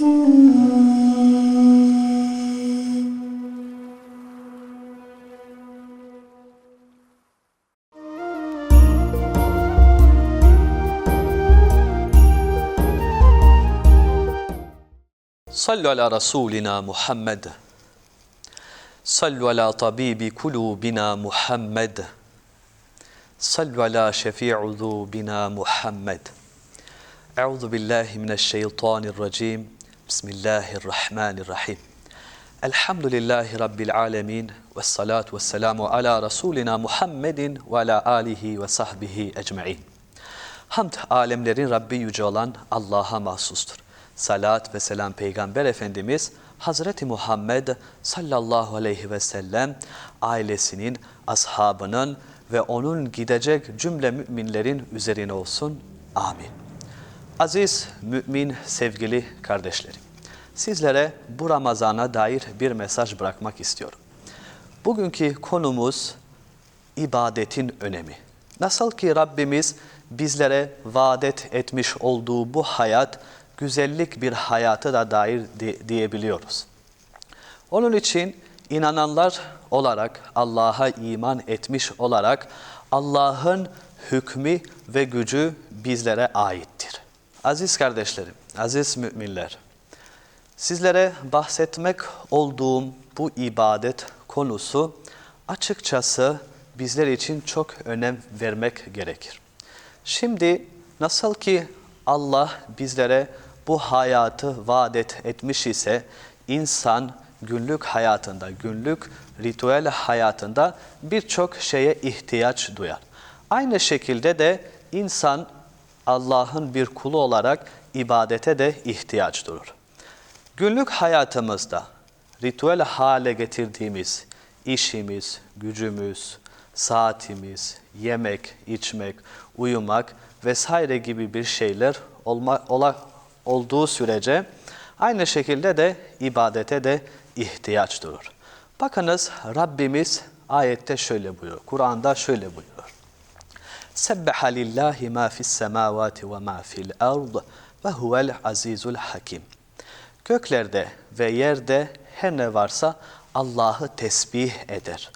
Sallu ala Resulina Muhammed. Sallu ala tabibi kulubina Muhammed. Sallu ala şefi'u zubina Muhammed. Euzu billahi mineşşeytanirracim. Bismillahirrahmanirrahim. Elhamdülillahi Rabbil alemin. Ve salatu ve selamu ala Resulina Muhammedin ve ala alihi ve sahbihi ecma'in. Hamd alemlerin Rabbi yüce olan Allah'a mahsustur. Salat ve selam Peygamber Efendimiz Hazreti Muhammed sallallahu aleyhi ve sellem ailesinin, ashabının ve onun gidecek cümle müminlerin üzerine olsun. Amin. Aziz mümin sevgili kardeşlerim. Sizlere bu Ramazan'a dair bir mesaj bırakmak istiyorum. Bugünkü konumuz ibadetin önemi. Nasıl ki Rabbimiz bizlere vaadet etmiş olduğu bu hayat güzellik bir hayatı da dair di- diyebiliyoruz. Onun için inananlar olarak, Allah'a iman etmiş olarak Allah'ın hükmü ve gücü bizlere aittir. Aziz kardeşlerim, aziz müminler, sizlere bahsetmek olduğum bu ibadet konusu açıkçası bizler için çok önem vermek gerekir. Şimdi nasıl ki Allah bizlere bu hayatı vaadet etmiş ise insan günlük hayatında, günlük ritüel hayatında birçok şeye ihtiyaç duyar. Aynı şekilde de insan Allah'ın bir kulu olarak ibadete de ihtiyaç duyur. Günlük hayatımızda ritüel hale getirdiğimiz işimiz, gücümüz, saatimiz, yemek, içmek, uyumak vesaire gibi bir şeyler olma, ola, olduğu sürece aynı şekilde de ibadete de ihtiyaç duyur. Bakınız Rabbimiz ayette şöyle buyuruyor, Kur'an'da şöyle buyuruyor. Sebbaha lillahi ma fis semavati ve ma fil ard ve huvel azizul hakim. Ve yerde her ne varsa Allah'ı tesbih eder.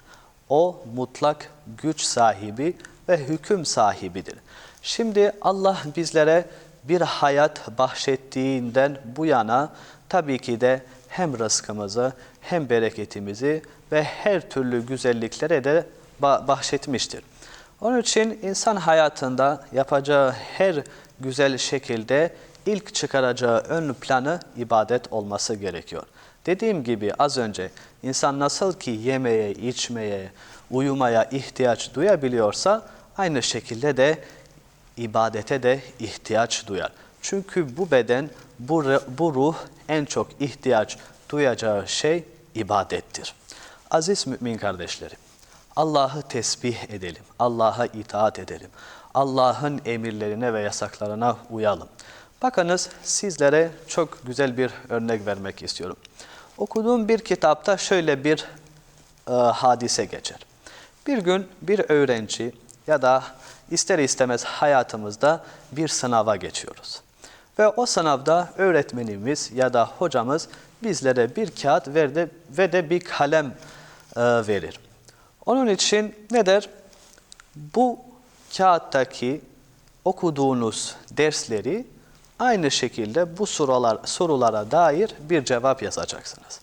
O mutlak güç sahibi ve hüküm sahibidir. Şimdi Allah bizlere bir hayat bahşettiğinden bu yana tabii ki de hem rızkımızı hem bereketimizi ve her türlü güzelliklere de ba- bahşetmiştir. Onun için insan hayatında yapacağı her güzel şekilde ilk çıkaracağı ön planı ibadet olması gerekiyor. Dediğim gibi az önce insan nasıl ki yemeye, içmeye, uyumaya ihtiyaç duyabiliyorsa aynı şekilde de ibadete de ihtiyaç duyar. Çünkü bu beden, bu, bu ruh en çok ihtiyaç duyacağı şey ibadettir. Aziz mümin kardeşlerim, Allah'ı tesbih edelim, Allah'a itaat edelim, Allah'ın emirlerine ve yasaklarına uyalım. Bakınız sizlere çok güzel bir örnek vermek istiyorum. Okuduğum bir kitapta şöyle bir e, hadise geçer. Bir gün bir öğrenci ya da ister istemez hayatımızda bir sınava geçiyoruz. Ve o sınavda öğretmenimiz ya da hocamız bizlere bir kağıt verdi ve de bir kalem e, verir. Onun için ne der? Bu kağıttaki okuduğunuz dersleri aynı şekilde bu sorular, sorulara dair bir cevap yazacaksınız.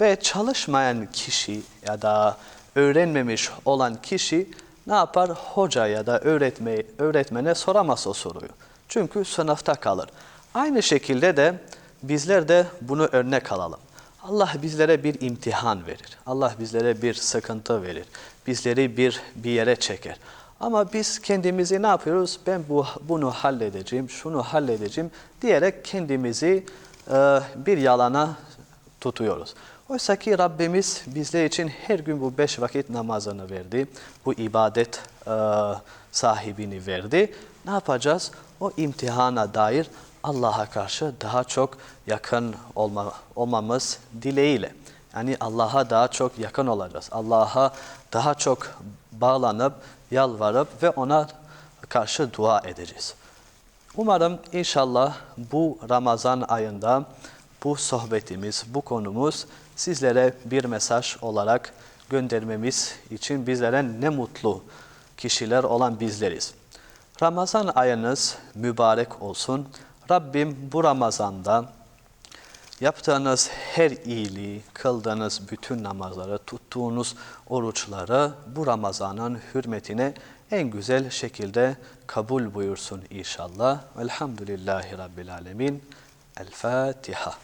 Ve çalışmayan kişi ya da öğrenmemiş olan kişi ne yapar? Hoca ya da öğretme, öğretmene soramaz o soruyu. Çünkü sınıfta kalır. Aynı şekilde de bizler de bunu örnek alalım. Allah bizlere bir imtihan verir. Allah bizlere bir sıkıntı verir. Bizleri bir bir yere çeker. Ama biz kendimizi ne yapıyoruz? Ben bu bunu halledeceğim, şunu halledeceğim diyerek kendimizi e, bir yalana tutuyoruz. Oysa ki Rabbimiz bizler için her gün bu beş vakit namazını verdi. Bu ibadet e, sahibini verdi. Ne yapacağız? O imtihana dair Allah'a karşı daha çok yakın olma, olmamız dileğiyle. Yani Allah'a daha çok yakın olacağız. Allah'a daha çok bağlanıp, yalvarıp ve ona karşı dua edeceğiz. Umarım inşallah bu Ramazan ayında bu sohbetimiz, bu konumuz sizlere bir mesaj olarak göndermemiz için bizlere ne mutlu kişiler olan bizleriz. Ramazan ayınız mübarek olsun. Rabbim bu Ramazan'da Yaptığınız her iyiliği, kıldığınız bütün namazları, tuttuğunuz oruçları bu Ramazan'ın hürmetine en güzel şekilde kabul buyursun inşallah. Velhamdülillahi Rabbil Alemin. El Fatiha.